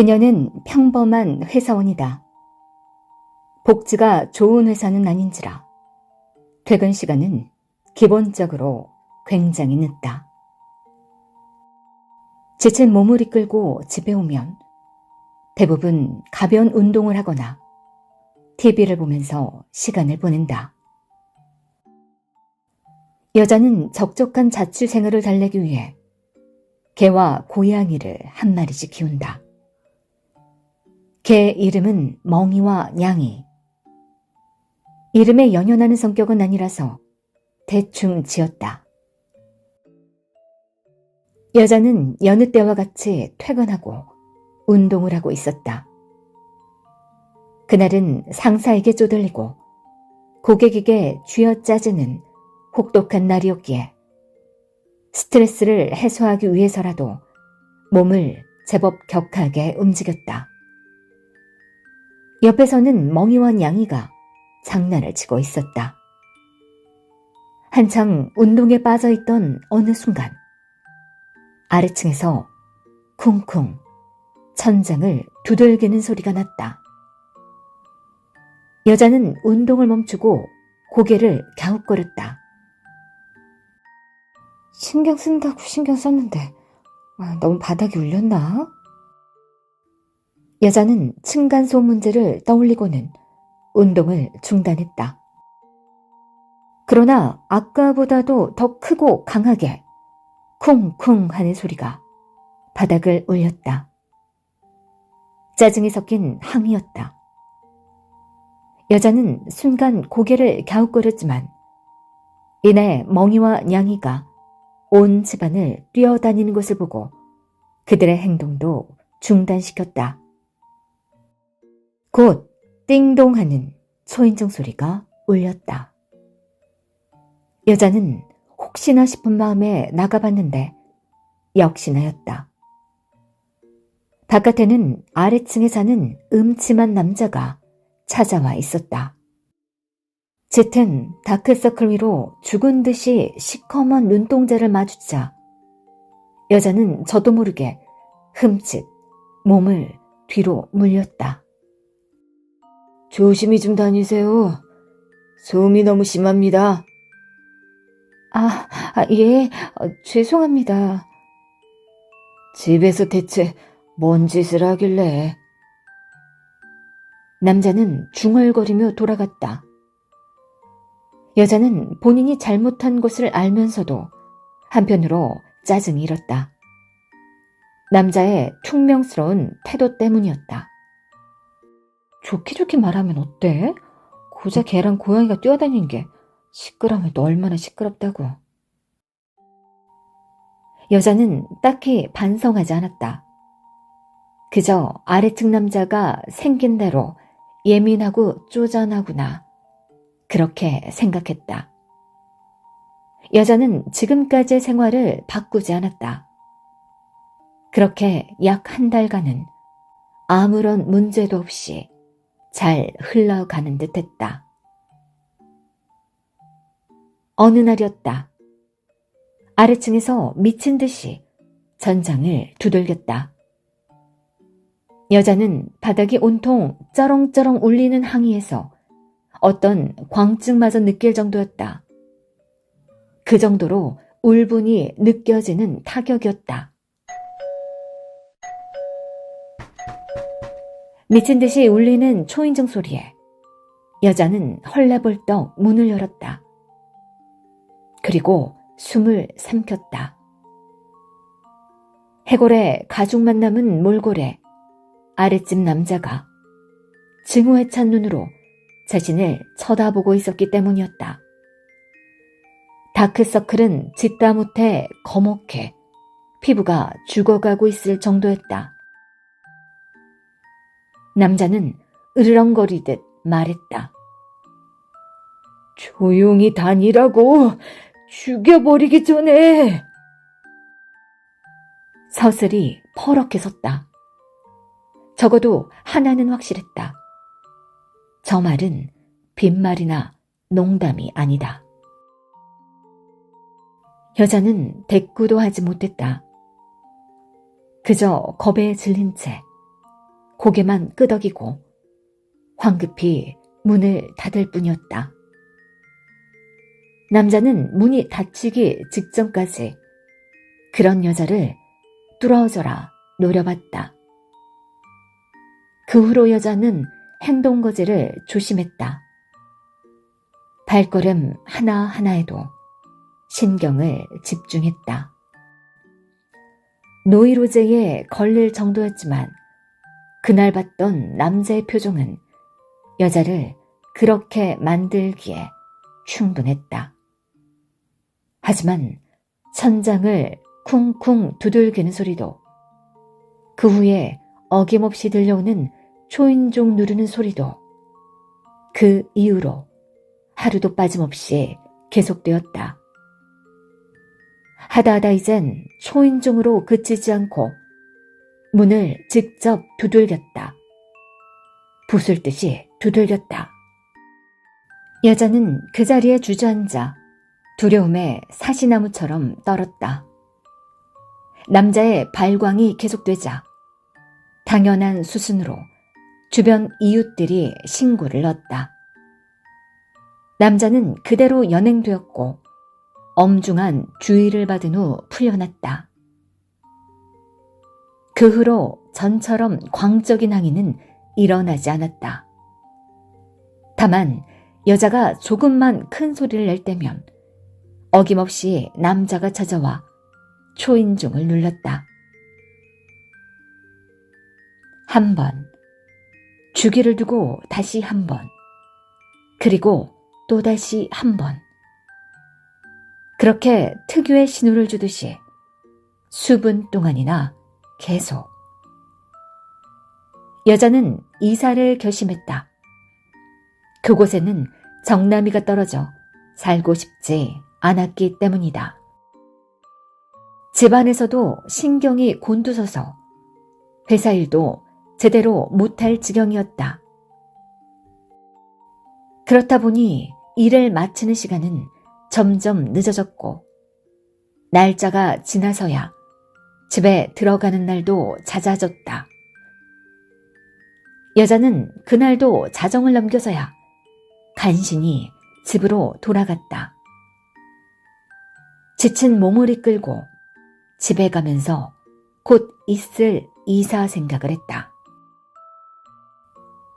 그녀는 평범한 회사원이다. 복지가 좋은 회사는 아닌지라 퇴근 시간은 기본적으로 굉장히 늦다. 지친 몸을 이끌고 집에 오면 대부분 가벼운 운동을 하거나 TV를 보면서 시간을 보낸다. 여자는 적적한 자취 생활을 달래기 위해 개와 고양이를 한 마리씩 키운다. 개 이름은 멍이와 냥이. 이름에 연연하는 성격은 아니라서 대충 지었다. 여자는 여느 때와 같이 퇴근하고 운동을 하고 있었다. 그날은 상사에게 쪼들리고 고객에게 쥐어 짜지는 혹독한 날이었기에 스트레스를 해소하기 위해서라도 몸을 제법 격하게 움직였다. 옆에서는 멍이와 양이가 장난을 치고 있었다. 한창 운동에 빠져 있던 어느 순간 아래층에서 쿵쿵 천장을 두들기는 소리가 났다. 여자는 운동을 멈추고 고개를 갸웃거렸다. 신경 쓴다고 신경 썼는데 아, 너무 바닥이 울렸나? 여자는 층간소음 문제를 떠올리고는 운동을 중단했다. 그러나 아까보다도 더 크고 강하게 쿵쿵 하는 소리가 바닥을 울렸다. 짜증이 섞인 항의였다. 여자는 순간 고개를 갸웃거렸지만 이내 멍이와 냥이가 온 집안을 뛰어다니는 것을 보고 그들의 행동도 중단시켰다. 곧 띵동 하는 초인종 소리가 울렸다. 여자는 혹시나 싶은 마음에 나가봤는데 역시나였다. 바깥에는 아래층에 사는 음침한 남자가 찾아와 있었다. 짙은 다크서클 위로 죽은 듯이 시커먼 눈동자를 마주치자 여자는 저도 모르게 흠칫 몸을 뒤로 물렸다. 조심히 좀 다니세요. 소음이 너무 심합니다. 아, 아, 예, 어, 죄송합니다. 집에서 대체 뭔 짓을 하길래. 남자는 중얼거리며 돌아갔다. 여자는 본인이 잘못한 것을 알면서도 한편으로 짜증이 일었다. 남자의 퉁명스러운 태도 때문이었다. 좋게 좋게 말하면 어때? 고작 개랑 고양이가 뛰어다니는 게 시끄러우면 또 얼마나 시끄럽다고. 여자는 딱히 반성하지 않았다. 그저 아래층 남자가 생긴 대로 예민하고 쪼잔하구나. 그렇게 생각했다. 여자는 지금까지의 생활을 바꾸지 않았다. 그렇게 약 한 달간은 아무런 문제도 없이 잘 흘러가는 듯 했다. 어느 날이었다. 아래층에서 미친 듯이 전장을 두들겼다. 여자는 바닥이 온통 쩌렁쩌렁 울리는 항의에서 어떤 광증마저 느낄 정도였다. 그 정도로 울분이 느껴지는 타격이었다. 미친 듯이 울리는 초인종 소리에 여자는 헐레벌떡 문을 열었다. 그리고 숨을 삼켰다. 해골에 가죽만 남은 몰골에 아랫집 남자가 증오에 찬 눈으로 자신을 쳐다보고 있었기 때문이었다. 다크서클은 짓다 못해 거목해 피부가 죽어가고 있을 정도였다. 남자는 으르렁거리듯 말했다. 조용히 다니라고 죽여버리기 전에. 서슬이 퍼렇게 섰다. 적어도 하나는 확실했다. 저 말은 빈말이나 농담이 아니다. 여자는 대꾸도 하지 못했다. 그저 겁에 질린 채 고개만 끄덕이고 황급히 문을 닫을 뿐이었다. 남자는 문이 닫히기 직전까지 그런 여자를 뚫어져라 노려봤다. 그 후로 여자는 행동거지를 조심했다. 발걸음 하나하나에도 신경을 집중했다. 노이로제에 걸릴 정도였지만 그날 봤던 남자의 표정은 여자를 그렇게 만들기에 충분했다. 하지만 천장을 쿵쿵 두들기는 소리도 그 후에 어김없이 들려오는 초인종 누르는 소리도 그 이후로 하루도 빠짐없이 계속되었다. 하다하다 이젠 초인종으로 그치지 않고 문을 직접 두들겼다. 부술 듯이 두들겼다. 여자는 그 자리에 주저앉아 두려움에 사시나무처럼 떨었다. 남자의 발광이 계속되자 당연한 수순으로 주변 이웃들이 신고를 넣었다. 남자는 그대로 연행되었고 엄중한 주의를 받은 후 풀려났다. 그 후로 전처럼 광적인 항의는 일어나지 않았다. 다만 여자가 조금만 큰 소리를 낼 때면 어김없이 남자가 찾아와 초인종을 눌렀다. 한 번, 주기를 두고 다시 한 번, 그리고 또다시 한 번. 그렇게 특유의 신호를 주듯이 수분 동안이나 계속. 여자는 이사를 결심했다. 그곳에는 정남이가 떨어져 살고 싶지 않았기 때문이다. 집안에서도 신경이 곤두서서 회사 일도 제대로 못할 지경이었다. 그렇다 보니 일을 마치는 시간은 점점 늦어졌고 날짜가 지나서야 집에 들어가는 날도 잦아졌다. 여자는 그날도 자정을 넘겨서야 간신히 집으로 돌아갔다. 지친 몸을 이끌고 집에 가면서 곧 있을 이사 생각을 했다.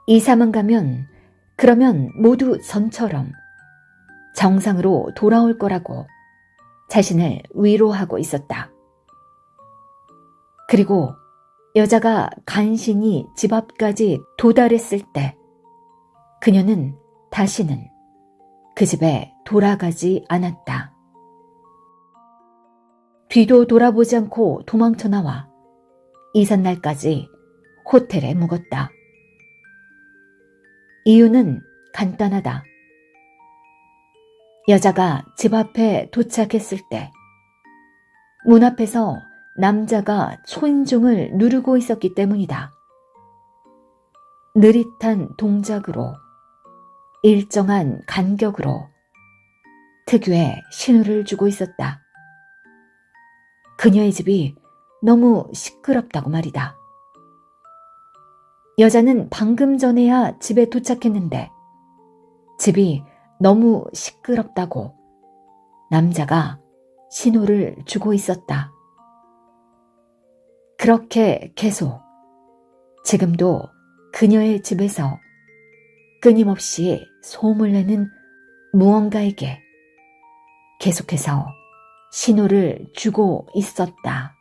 이사만 가면 그러면 모두 전처럼 정상으로 돌아올 거라고 자신을 위로하고 있었다. 그리고 여자가 간신히 집 앞까지 도달했을 때 그녀는 다시는 그 집에 돌아가지 않았다. 뒤도 돌아보지 않고 도망쳐 나와 이삿날까지 호텔에 묵었다. 이유는 간단하다. 여자가 집 앞에 도착했을 때 문 앞에서 남자가 초인종을 누르고 있었기 때문이다. 느릿한 동작으로 일정한 간격으로 특유의 신호를 주고 있었다. 그녀의 집이 너무 시끄럽다고 말이다. 여자는 방금 전에야 집에 도착했는데 집이 너무 시끄럽다고 남자가 신호를 주고 있었다. 그렇게 계속 지금도 그녀의 집에서 끊임없이 소음을 내는 무언가에게 계속해서 신호를 주고 있었다.